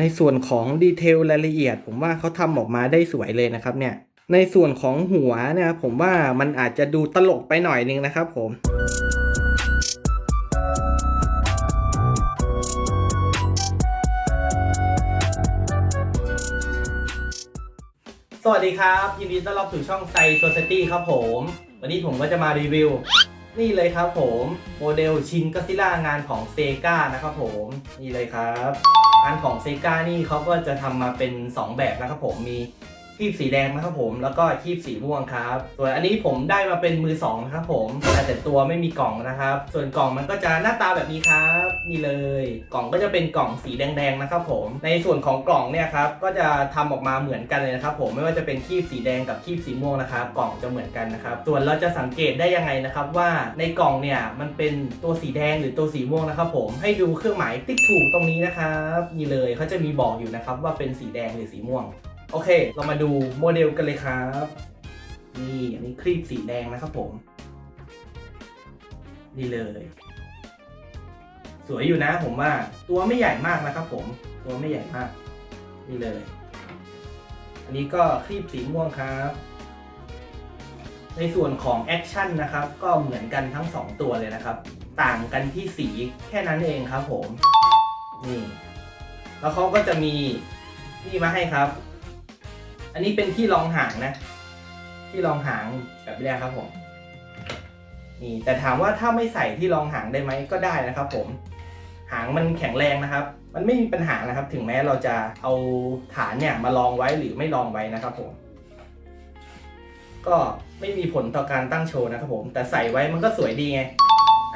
ในส่วนของดีเทลรายละเอียด ผมว่าเขาทำออกมาได้สวยเลยนะครับเนี่ย ในส่วนของหัวเนี่ยผมว่ามันอาจจะดูตลกไปหน่อยนึงนะครับผมสวัสดีครับ ยินดีต้อนรับสู่ช่องไซโซเซตี้ครับผม วันนี้ผมก็จะมารีวิว นี่เลยครับผม โมเดลชินก็ซิล่างานของเซกานะครับผม นี่เลยครับ งานของเซกานี่เขาก็จะทำมาเป็น 2 แบบนะครับผมมี คีบสีแดงนะครับผม แล้วก็คีบสีม่วงครับส่วนอันนี้ผมได้มาเป็นมือ2นะครับผมแต่แต่ตัวไม่มีกล่องนะครับ ส่วนกล่องมันก็จะหน้าตาแบบนี้ครับนี่เลย กล่องก็จะเป็นกล่องสีแดงๆนะครับผม ในส่วนของกล่องเนี่ยครับก็จะทำออกมาเหมือนกันเลยนะครับผมไม่ว่าจะเป็นคีบสีแดงกับคีบสีม่วงนะครับกล่องจะเหมือนกันนะครับส่วนเราจะสังเกตได้ยังไงนะครับว่าในกล่องเนี่ยมันเป็นตัวสีแดงหรือตัวสีม่วงนะครับผมให้ดูเครื่องหมายติ๊กถูกตรงนี้นะครับนี่เลยเขาจะมีบอกอยู่นะครับว่าเป็นสีแดงหรือสีม่วง โอเค เรามาดูโมเดลกันเลยครับ นี่อันนี้ครีบสีแดงนะครับผม นี่เลย สวยอยู่นะผมว่า ตัวไม่ใหญ่มากนะครับผม ตัวไม่ใหญ่มาก นี่เลย อันนี้ก็ครีบสีม่วงครับ ในส่วนของแอคชั่นนะครับ ก็เหมือนกันทั้ง 2 ตัวเลยนะครับ ต่างกันที่สีแค่นั้นเองครับผม นี่ แล้วเขาก็จะมีนี่มาให้ครับ อันนี้เป็นที่รองหางนะ ที่รองหางแบบนี้ครับผมนี่แต่ถามว่าถ้าไม่ใส่ที่รองหางได้ไหมก็ได้นะครับผม หางมันแข็งแรงนะครับ มันไม่มีปัญหานะครับ ถึงแม้เราจะเอาฐานเนี่ยมาลองไว้หรือไม่ลองไว้นะครับผม ก็ไม่มีผลต่อการตั้งโชว์นะครับผม แต่ใส่ไว้มันก็สวยดีไง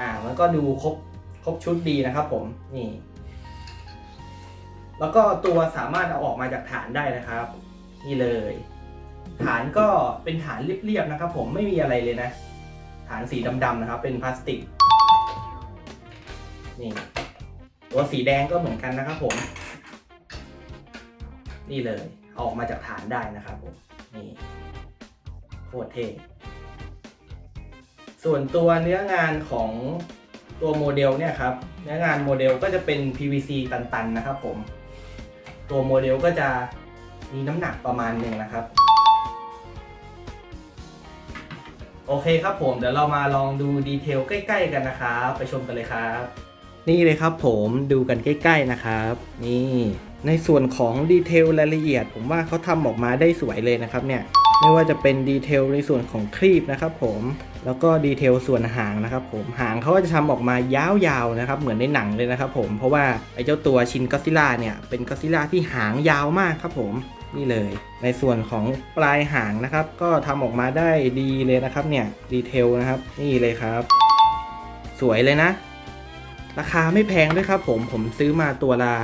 อ่า มันก็ดูครบครบชุดดีนะครับผม นี่ แล้วก็ตัวสามารถเอาออกมาจากฐานได้นะครับ นี่เลย ฐานก็เป็นฐานเรียบๆนะครับ ผมไม่มีอะไรเลยนะ ฐานสีดำๆนะครับ เป็นพลาสติก นี่ตัวสีแดงก็เหมือนกันนะครับผม นี่เลยอออกมาจากฐานได้นะครับผม นี่โคตรเท่ส่วนตัวเนื้องานของตัวโมเดลเนี่ยครับ เนื้องานโมเดลก็จะเป็น PVC ตันๆนะครับผม ตัวโมเดลก็จะ มีน้ำหนักประมาณหนึ่งนะครับ โอเคครับผมเดี๋ยวเรามาลองดูดีเทลใกล้ ๆ กันนะครับไปชมกันเลยครับ นี่เลยครับผมดูกันใกล้ ๆนะครับ นี่ในส่วนของดีเทลรายละเอียด ผมว่าเขาทำออกมาได้สวยเลยนะครับเนี่ย ไม่ว่าจะเป็นดีเทลในส่วนของครีบนะครับผมแล้วก็ดีเทลส่วนหางนะครับผมหางเขาก็จะทำออกมายาวๆนะครับเหมือนในหนังเลยนะครับผมเพราะว่าไอ้เจ้าตัวชินก็ซิล่าเนี่ยเป็นก็ซิล่าที่หางยาวมากครับผมนี่เลย ในส่วนของปลายหางนะครับ ก็ทำออกมาได้ดีเลยนะครับเนี่ยดีเทลนะครับนี่เลยครับ สวยเลยนะ ราคาไม่แพงด้วยครับผมผมซื้อมาตัวละ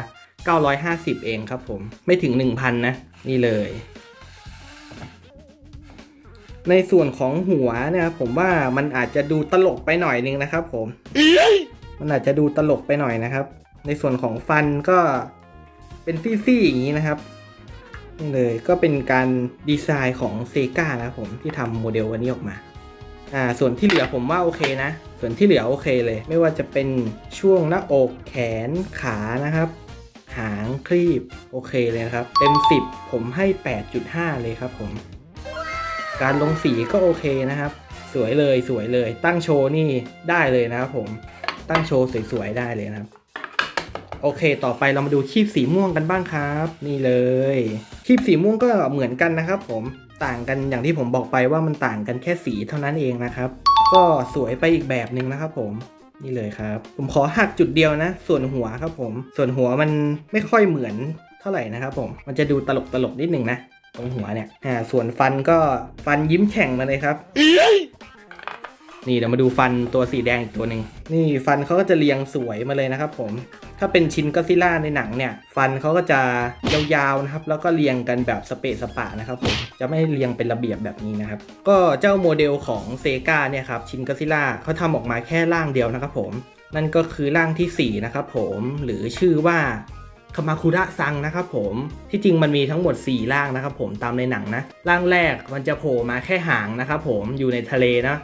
950 เองครับผมไม่ถึง 1,000นะนี่เลย ในส่วนของหัวเนี่ยผมว่ามันอาจจะดูตลกไปหน่อยนึงนะครับ ผมมันอาจจะดูตลกไปหน่อยนะครับ ในส่วนของฟันก็เป็นซี่ๆอย่างนี้นะครับนี่เลยก็เป็นการดีไซน์ของเซกานะครับผมที่ทำโมเดลอันนี้ออกมาอ่าส่วนที่เหลือผมว่าโอเคนะ ส่วนที่เหลือโอเคเลย ไม่ว่าจะเป็นช่วงหน้าอกแขนขานะครับ หางครีบโอเคเลยนะครับ เต็ม 10 ผมให้ 8.5 เลยครับผม การลงสีก็โอเคนะครับ สวยเลยสวยเลย ตั้งโชว์นี่ได้เลยนะครับผมตั้งโชว์สวยๆได้เลยนะครับ โอเค ต่อไปเรามาดูคีบสีม่วงกันบ้างครับ นี่เลยคีบสีม่วงก็เหมือนกันนะครับ ผมต่างกันอย่างที่ผมบอกไปว่ามันต่างกันแค่สีเท่านั้นเองนะครับ ก็สวยไปอีกแบบหนึ่งนะครับ ผมนี่เลยครับ ผมขอหักจุดเดียวนะ ส่วนหัวครับผม ส่วนหัวมันไม่ค่อยเหมือนเท่าไหร่นะครับผมมันจะดูตลกตลกๆนิดหนึ่งนะ ตรงหัวเนี่ยอ่าส่วนฟันก็ฟันยิ้มแฉ่งมาเลยครับนี่เดี๋ยวมาดูฟันตัวสีแดงอีกตัวหนึ่งนี่ฟันเขาก็จะเรียงสวยมาเลยนะครับผม ถ้าเป็นชิ้นก็ซิล่าในหนังเนี่ย ฟันเขาก็จะยาวๆนะครับ แล้วก็เรียงกันแบบสเปะสปะนะครับผม จะไม่เรียงเป็นระเบียบแบบนี้นะครับ ก็เจ้าโมเดลของเซกาเนี่ยครับ ชิ้นก็ซิล่าเขาทำออกมาแค่ร่างเดียวนะครับผม นั่นก็คือร่างที่4นะครับผม หรือชื่อว่า คามาคุระซังนะครับผมที่จริงมันมีทั้งหมด 4 ร่างนะครับผมตามในหนังนะ ร่างแรกมันจะโผล่มาแค่หางนะครับผมอยู่ในทะเลนะ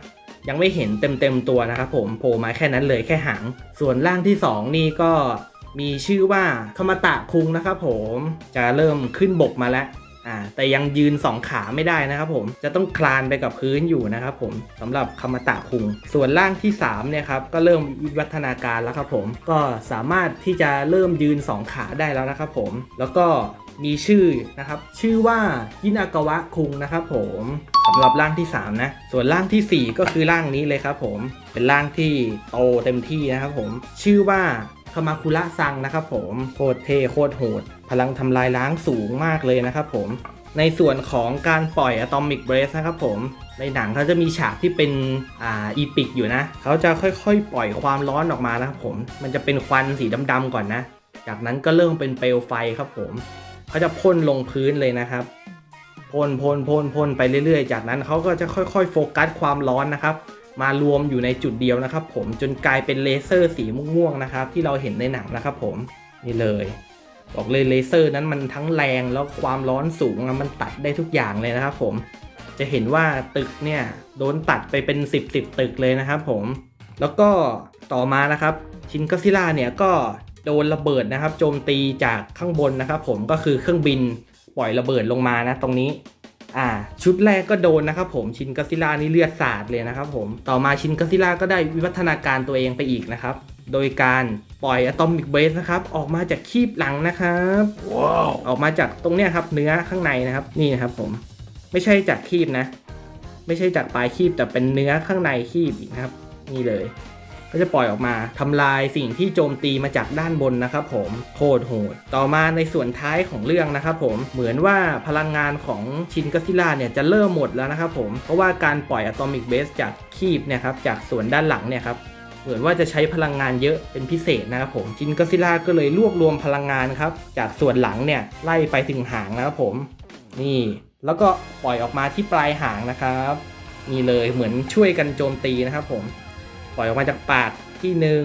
ยังไม่เห็นเต็มๆตัวนะครับผมโผล่มาแค่นั้นเลยแค่หาง ส่วนร่างที่ 2 นี่ก็มีชื่อว่าคามาตะคุงนะครับผมจะเริ่มขึ้นบกมาแล้ว อ่าแต่ยังยืนสองขาไม่ได้นะครับผมจะต้องคลานไปกับพื้นอยู่นะครับผมสำหรับคามาตะคุง ส่วนร่างที่3เนี่ยครับก็เริ่มวิวัฒนาการแล้วครับผมก็สามารถที่จะเริ่มยืนสองขาได้แล้วนะครับผมแล้วก็มีชื่อนะครับ ชื่อว่ายินากาวะคุงนะครับผมสำหรับร่างที่ 3 นะ ส่วนร่างทีสี่4 ก็คือร่างนี้เลยครับผมเป็นร่างที่โตเต็มที่นะครับผมชื่อว่า คามาคุระซังนะครับผมโคตรเท่โคตรโหด พลังทำลายล้างสูงมากเลยนะครับผมในส่วนของการปล่อยอะตอมิกเบรสนะครับผม ในหนังเขาจะมีฉากที่เป็นอ่าอีพิกอยู่นะ เขาจะค่อยๆ ปล่อยความร้อนออกมานะครับผม มันจะเป็นควันสีดำๆก่อนนะ จากนั้นก็เริ่มเป็นเปลวไฟครับผม เขาจะพ่นลงพื้นเลยนะครับพ่นพ่นพ่นพ่นไปเรื่อยๆ จากนั้นเขาก็จะค่อยๆ โฟกัสความร้อนนะครับ มารวมอยู่ในจุดเดียวนะครับ ผมจนกลายเป็นเลเซอร์สีม่วงๆนะครับ ที่เราเห็นในหนังนะครับ ผมนี่เลยบอกเลยเลเซอร์นั้นมันทั้งแรงแล้วความร้อนสูงมันตัดได้ทุกอย่างเลยนะครับ ผมจะเห็นว่าตึกเนี่ยโดนตัดไปเป็น 10บสตึกเลยนะครับ ผมแล้วก็ต่อมานะครับชินก็ซิล่าเนี่ยก็โดนระเบิดนะครับ โจมตีจากข้างบนนะครับ ผมก็คือเครื่องบินปล่อยระเบิดลงมานะตรงนี้ อ่า ชุดแรกก็โดนนะครับผมชินก็ซิล่านี่เลือดสาดเลยนะครับผมต่อมาชินก็ซิล่าก็ได้วิวัฒนาการตัวเองไปอีกนะครับ โดยการปล่อยอะตอมิกเบสนะครับ ออกมาจากคีบหลังนะครับว้าวออกมาจากตรงเนี้ยครับ เนื้อข้างในนะครับ นี่นะครับผมไม่ใช่จากคีบนะ ไม่ใช่จากปลายคีบแต่เป็นเนื้อข้างในคีบอีกนะครับ นี่เลย ก็จะปล่อยออกมาทำลายสิ่งที่โจมตีมาจากด้านบนนะครับผมโคตรโหดต่อมาในส่วนท้ายของเรื่องนะครับผมเหมือนว่าพลังงานของชินกัสซิล่าเนี่ยจะเริ่มหมดแล้วนะครับผมเพราะว่าการปล่อยอะตอมิกเบสจากคีบเนี่ยครับจากส่วนด้านหลังเนี่ยครับเหมือนว่าจะใช้พลังงานเยอะเป็นพิเศษนะครับผมจินก็ซิล่าก็เลยรวบรวมพลังงานครับจากส่วนหลังเนี่ยไล่ไปถึงหางนะครับผม นี่ แล้วก็ปล่อยออกมาที่ปลายหางนะครับนี่เลยเหมือนช่วยกันโจมตีนะครับผม ปล่อยออกมาจากปากที่หนึ่ง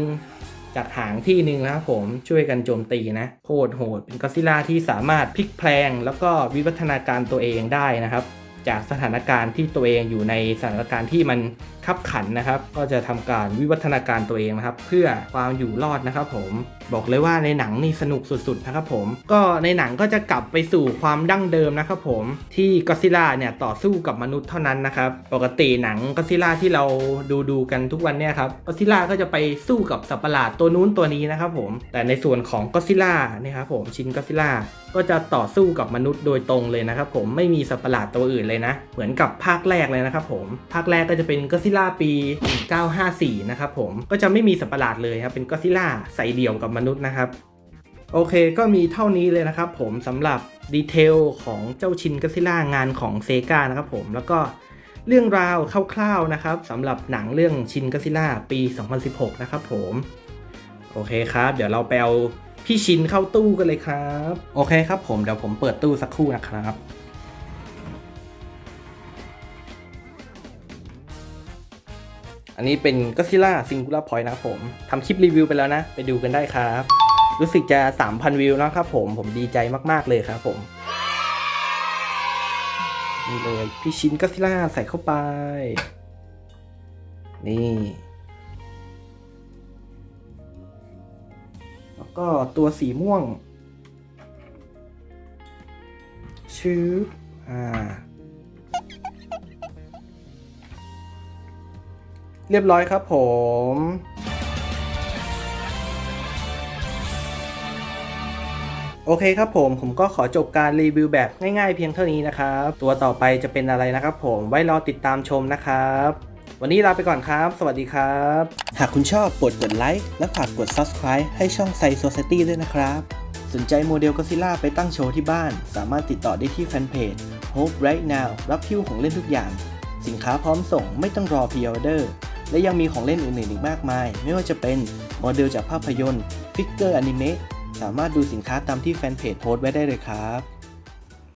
จากหางที่หนึ่งนะครับผมช่วยกันโจมตีนะโคตรโหดเป็นก็ซิล่าที่สามารถพลิกแพลงแล้วก็วิวัฒนาการตัวเองได้นะครับ จากสถานการณ์ที่ตัวเองอยู่ในสถานการณ์ที่มันขับขันนะครับ ก็จะทำการวิวัฒนาการตัวเองนะครับ เพื่อความอยู่รอดนะครับ ผมบอกเลยว่าในหนังนี่สนุกสุดๆนะครับ ผมก็ในหนังก็จะกลับไปสู่ความดั้งเดิมนะครับ ผมที่ก็ซิล่าเนี่ยต่อสู้กับมนุษย์เท่านั้นนะครับ ปกติหนังก็ซิล่าที่เราดูดูกันทุกวันเนี่ยครับก็ซิล่าก็จะไปสู้กับสัตว์ประหลาดตัวนู้นตัวนี้นะครับ ผม แต่ในส่วนของก็ซิล่านี่ครับผมชินก็ซิล่าก็จะต่อสู้กับมนุษย์โดยตรงเลยนะครับ ผมไม่มีสัตว์ประหลาดตัวอื่นเลยนะ เหมือนกับภาคแรกเลยนะครับผม ภาคแรกก็จะเป็นก็ซิล่าปี 1954 นะครับผม ก็จะไม่มีสัตว์ประหลาดเลยครับ เป็นก็ซิล่าใส่เดี่ยวกับมนุษย์นะครับโอเคก็มีเท่านี้เลยนะครับผมสำหรับดีเทลของเจ้าชินก็ซิล่างานของเซกานะครับผมแล้วก็เรื่องราวคร่าวๆนะครับสำหรับหนังเรื่องชินก็ซิล่าปี 2016 นะครับผมโอเคครับ เดี๋ยวเราไปเอาพี่ชินเข้าตู้กันเลยครับ โอเคครับผมเดี๋ยวผมเปิดตู้สักครู่นะครับ อันนี้เป็นก็ซิล่าซิง g ูล่าพอยต์นะครับผมทำคลิปรีวิวไปแล้วนะ ไปดูกันได้ครับ รู้สึกจะ 3,000 วิวแล้วครับผมผมดีใจมากๆเลยครับผมนี่เลยพี่ชินก็ซิล่าใส่เข้าไป นี่แล้วก็ตัวสีม่วงชื่ออ่า เรียบร้อยครับผมโอเคครับผม ผมก็ขอจบการรีวิวแบบง่ายๆเพียงเท่านี้นะครับ ตัวต่อไปจะเป็นอะไรนะครับผมไว้รอติดตามชมนะครับ วันนี้ลาไปก่อนครับ สวัสดีครับ หากคุณชอบโปรดกดไลค์และฝากกด Subscribe ให้ช่องไซ Society ด้วยนะครับ สนใจโมเดลก็ซิล่าไปตั้งโชว์ที่บ้าน สามารถติดต่อได้ที่แฟนเพจ Hope Right Now รับพิ้วของเล่นทุกอย่าง สินค้าพร้อมส่งไม่ต้องรอพ r ออเดอร์ และยังมีของเล่นอื่นๆอีกมากมาย ไม่ว่าจะเป็นโมเดลจากภาพยนตร์ ฟิกเกอร์อนิเมะ สามารถดูสินค้าตามที่แฟนเพจโพสต์ไว้ได้เลยครับ